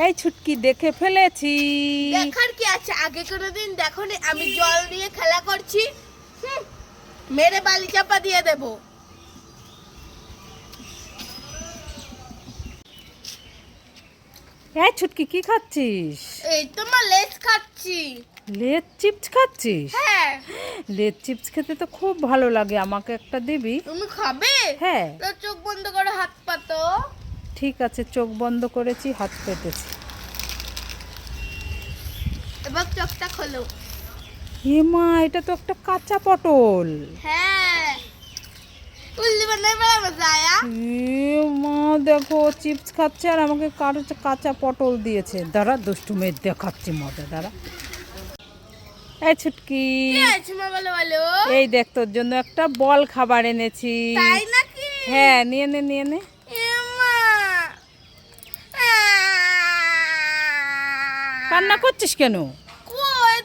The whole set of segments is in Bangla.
এই ছুটকি দেখে ফেলেছি। দেখার কি আছে? আগে কোনোদিন দেখো আমি জল দিয়ে খেলা করছি। মেরে বালি চাপা দিয়ে দেবো। এই ছুটকি কি খাচ্ছিস? এই তো মা লেস খাচ্ছি। লেদ চিপস খাচ্ছিস? হ্যাঁ। লেদ চিপস খেতে তো খুব ভালো লাগে আমাকে একটা দিবি। তুমি খাবে? হ্যাঁ। তো চোখ বন্ধ করে হাত পাতো ঠিক আছে চোখ বন্ধ করেছি হাত পেতেছি। এবার চোখটা খোলো। এ মা এটা তো একটা কাঁচা পটল। হ্যাঁ। এ মা দেখো চিপস খাচ্ছে আর আমাকে কার- কাঁচা পটল দিয়েছে। দাঁড়া দুষ্টু মেয়ে দেখাচ্ছি মজা দাঁড়া। এই ছুটকি। এই দেখ তোর জন্য একটা বল খাবার এনেছি। হ্যাঁ নিয়ে নে নিয়ে নে। কান্না করছিস কেন?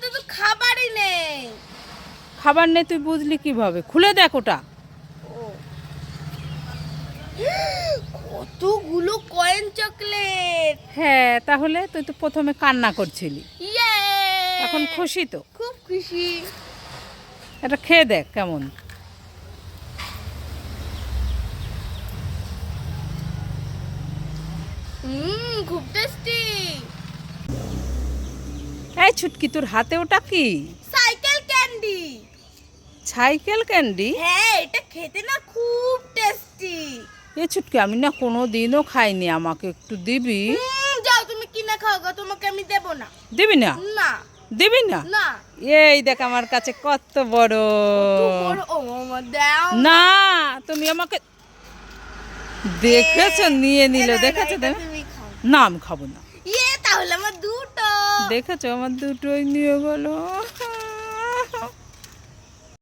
তো খাবারই নেই। খাবার নেই তুই বুঝলি কীভাবে? খুলে দেখ ওটা। কতগুলো কয়েন চকলেট হ্যাঁ তাহলে তুই তো প্রথমে কান্না করছিলি। এখন খুশি তো? খুব খুশি। এটা খেয়ে দেখ কেমন। হুম খুব টেস্টি ছুটকি তোর হাতে ওটা কি? Cycle candy. Cycle candy? হ্যাঁ এটা খেতে না খুব টেস্টি। এ ছুটকি আমি না কোনো দিনও খাইনি আমাকে একটু দিবি? যাও তুমি কিনে খাও গো তোমাকে আমি দেব না। দিবি না? না। দিবি না? না। এই দেখ আমার কাছে কত বড়। না। তুমি আমাকে দেখেছ নিয়ে নিলে দেখেছ না আমি খাব না ইয়ে তাহলে আমার দুটো দেখেছ? আমার দুটোই নিয়ে গেলো।